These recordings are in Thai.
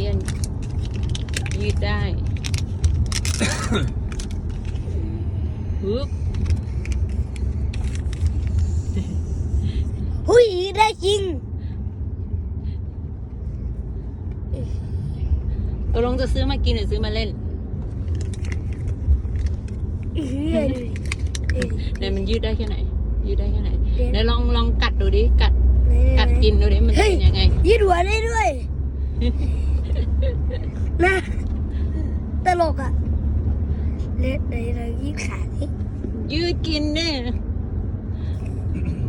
ลียน ยืดได้ฮึบหุยได้จริงตกลงจะซื้อมากินหรือซื้อมาเล่นเอ้ยเอ้ยเอ้ยไหนมันยืดได้แค่ไหน ยืดได้แค่ไหนเดี๋ยวไหนลองลองกัดดูดิ กัดไหนๆๆกัดกินดูดิ มันจะเฮ้ยเป็นยังไง ยืดหัวได้ด้วย นะตลกอะเล็ดไหนเรายืดขาสิยืดกินเนี่ย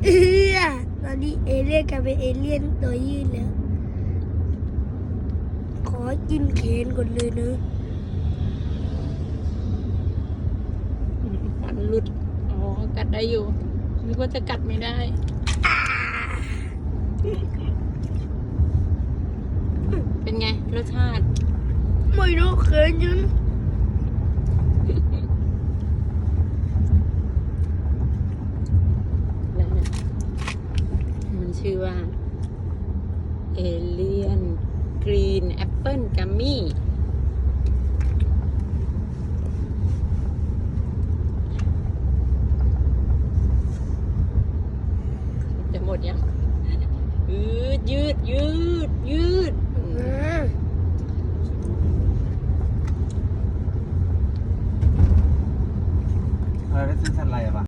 เออตอนนี้เอเลี่ยนกลายเป็นเอเลี่ยนตัวยืดแล้ว ขอกินเคนก่อนเลยเนอะฟันหลุด อ๋อ กัดได้อยู่นึกว่าจะกัดไม่ได้เป็นไงรสชาติ มันชื่อว่าเอเลียนกรีนแอปเปิลกัมมี่จะหมดยังยืดยืดยืดยืด อ่า อะไรได้ซื้อชั้นอะไรอะปะ